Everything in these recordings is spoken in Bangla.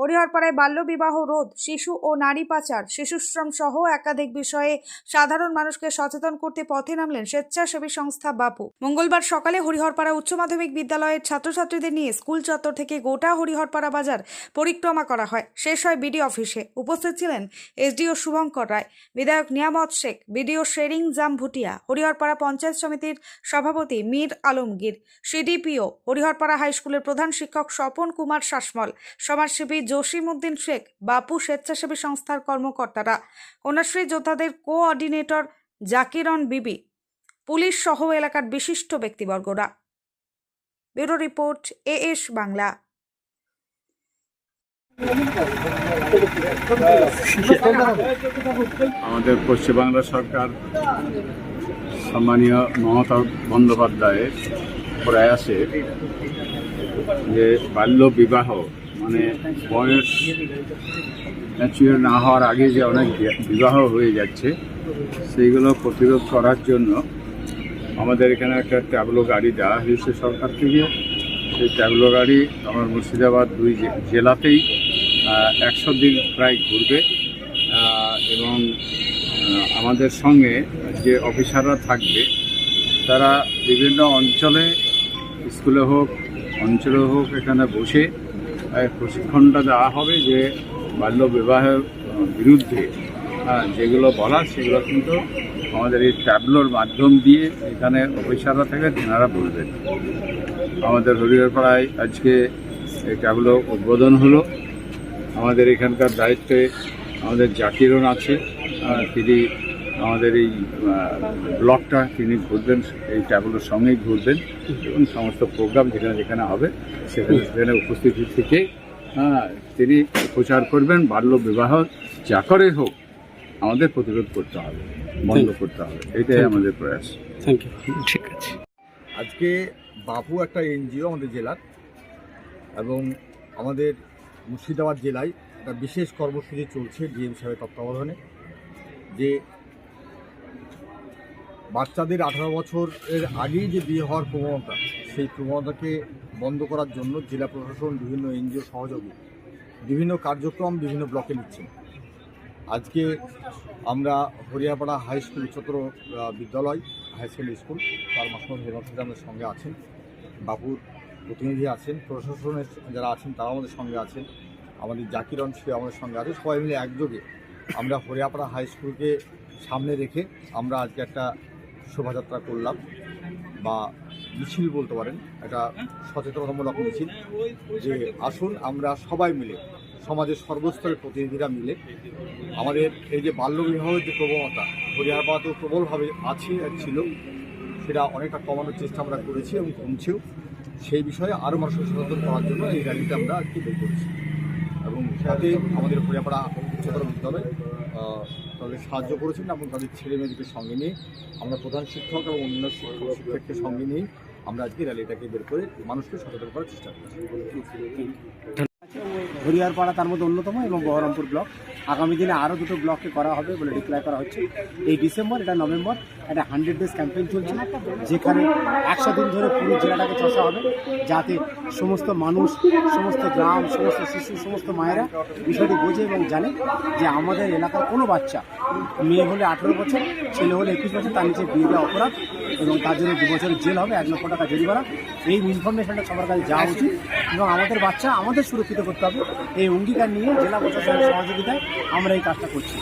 হরিহরপাড়ায় বাল্যবিবাহ রোধ, শিশু ও নারী পাচার, শিশুশ্রম সহ একাধিক বিষয়ে সাধারণ মানুষকে সচেতন করতে পথে নামলেন স্বেচ্ছাসেবী সংস্থা বাপু। মঙ্গলবার সকালে হরিহরপাড়া উচ্চ মাধ্যমিক বিদ্যালয়ের ছাত্রছাত্রীদের নিয়ে স্কুল চত্বর থেকে গোটা হরিহরপাড়া বাজার পরিক্রমা করা হয়। শেষ হয় বিডি অফিসে। উপস্থিত ছিলেন এসডিও শুভঙ্কর রায়, বিধায়ক নিয়ামত শেখ, বিডিও শেরিং জাম ভুটিয়া, হরিহরপাড়া পঞ্চায়েত সমিতির সভাপতি মীর আলমগীর, সিডিপিও, হরিহরপাড়া হাইস্কুলের প্রধান শিক্ষক স্বপন কুমার শাসমল, সমাজসেবী জসিম উদ্দিন শেখ, বাপু স্বেচ্ছাসেবী সংস্থার কর্মকর্তারা, কন্যাশ্রী যোদ্ধাদের কোঅর্ডিনেটর জাকিরন বিবি, পুলিশ সহ এলাকার বিশিষ্ট ব্যক্তিবর্গরা। Bureau report A S Bangla. আমাদের পশ্চিমবাংলা সরকার সম্মানীয় মমতা বন্দ্যোপাধ্যায়ের প্রয়াসে যে বাল্য বিবাহ মানে বয়স ম্যাচিওর না হওয়ার আগে যে অনেক বিবাহ হয়ে যাচ্ছে, সেইগুলো প্রতিরোধ করার জন্য আমাদের এখানে একটা ট্যাবলো গাড়ি দেওয়া হয়েছে সরকার থেকে। সেই ট্যাবলো গাড়ি আমার মুর্শিদাবাদ দুই জেলাতেই একশো দিন প্রায় ঘুরবে। এবং আমাদের সঙ্গে যে অফিসাররা থাকবে, তারা বিভিন্ন অঞ্চলে, স্কুলে হোক, অঞ্চলে হোক এখানে বসে প্রশিক্ষণটা দেওয়া হবে যে বাল্য বিবাহের বিরুদ্ধে আহ, যেগুলো বলার সেগুলো কিন্তু আমাদের এই ট্যাবলোর মাধ্যম দিয়ে এখানে অফিসাররা থেকে তেনারা বলবেন। আমাদের হরিহরপাড়ায় আজকে এই ট্যাবলো উদ্বোধন হলো। আমাদের এখানকার দায়িত্বে আমাদের জাকিরন আছে তিনি আমাদের এই ব্লকটা তিনি ঘুরবেন এই ট্যাবলোর সঙ্গেই ঘুরবেন এবং সমস্ত প্রোগ্রাম যেখানে যেখানে হবে সেখানে সেখানে উপস্থিত থেকে হ্যাঁ, তিনি প্রচার করবেন বাল্য বিবাহ যা করে হোক আমাদের প্রতিরোধ করতে হবে বন্ধ করতে হবে এটাই আমাদের প্রয়াস। থ্যাংক ইউ ঠিক আছে। আজকে বাপু একটা এনজিও আমাদের জেলার এবং আমাদের মুর্শিদাবাদ জেলায় একটা বিশেষ কর্মসূচি চলছে ডিএম সাহেবের তত্ত্বাবধানে যে বাচ্চাদের আঠারো বছরের আগেই যে বিয়ে হওয়ার প্রবণতা, সেই প্রবণতাকে বন্ধ করার জন্য জেলা প্রশাসন বিভিন্ন এনজিও সহযোগী বিভিন্ন কার্যক্রম বিভিন্ন ব্লকে নিচ্ছেন। আজকে আমরা হরিয়াপাড়া হাই স্কুল উচ্চতর বিদ্যালয়, হাই সেকেন্ডারি স্কুল, তার মাসমত হেমন্ত আমাদের সঙ্গে আছেন, বাবুর প্রতিনিধি আছেন, প্রশাসনের যারা আছেন তারা আমাদের সঙ্গে আছেন, আমাদের জাকিরন সে আমাদের সঙ্গে আছে সবাই মিলে একযোগে আমরা হরিয়াপাড়া হাই স্কুলকে সামনে রেখে আমরা আজকে একটা শোভাযাত্রা করলাম বা মিছিল বলতে পারেন, একটা সচেতনতামূলক মিছিল, যে আসুন আমরা সবাই মিলে, সমাজের সর্বস্তরের প্রতিনিধিরা মিলে, আমাদের এই যে বাল্যবিবাহের যে প্রবণতা হরিয়ারপাড়াতেও প্রবলভাবে আছে আর ছিল, সেটা অনেকটা কমানোর চেষ্টা আমরা করেছি এবং কমছেও। সেই বিষয়ে আরও মানুষকে সচেতন করার জন্য এই র্যালিটা আমরা আজকে বের করেছি। এবং সাথে আমাদের হরিয়াপাড়া উচ্চতর বিদ্যালয় তাদের সাহায্য করেছেন এবং তাদের ছেলে মেয়েদেরকে সঙ্গে নিয়ে আমরা প্রধান শিক্ষক এবং অন্য শিক্ষক শিক্ষককে সঙ্গে নিয়ে আমরা আজকে র্যালিটাকে বের করে মানুষকে সচেতন করার চেষ্টা করছি। হরিয়ারপাড়া তার মধ্যে অন্যতম এবং বহরমপুর ব্লক। আগামী দিনে আরও দুটো ব্লককে করা হবে বলে ডিক্লেয়ার করা হচ্ছে। এই ডিসেম্বর, এটা নভেম্বর, একটা হান্ড্রেড ডেজ ক্যাম্পেইন চলছে, যেখানে একশো দিন ধরে পুরো জেলাটাকে চষা হবে, যাতে সমস্ত মানুষ, সমস্ত গ্রাম, সমস্ত শিশু, সমস্ত মায়েরা বিষয়টি বোঝে এবং জানে যে আমাদের এলাকার কোনো বাচ্চা, মেয়ে হলে আঠেরো বছর, ছেলে হলে একুশ বছর, তার নিচে বিয়ে অপরাধ। এবং তার জন্য দু বছরের জেল হবে এক লক্ষ টাকা জরিমানা। এই ইনফরমেশনটা সবার কাছে যাওয়া উচিত এবং আমাদের বাচ্চা আমাদের সুরক্ষিত করতে হবে। এই অঙ্গীকার নিয়ে জেলা প্রশাসনের সহযোগিতায় আমরা এই কাজটা করছি।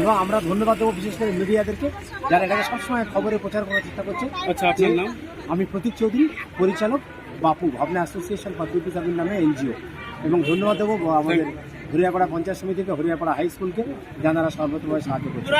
এবং আমরা ধন্যবাদ দেবো বিশেষ করে মিডিয়াদেরকে যারা এটাকে সবসময় খবরে প্রচার করার চেষ্টা করছে। আচ্ছা আপনার নাম? আমি প্রতীক চৌধুরী পরিচালক Bapu Bhavna association for service নামে এনজিও। এবং ধন্যবাদ দেবো আমাদের হরিয়াপাড়া পঞ্চায়েত সমিতিকে হরিয়াপাড়া হাই স্কুলকে যারা সর্বতভাবে সাহায্য করছে।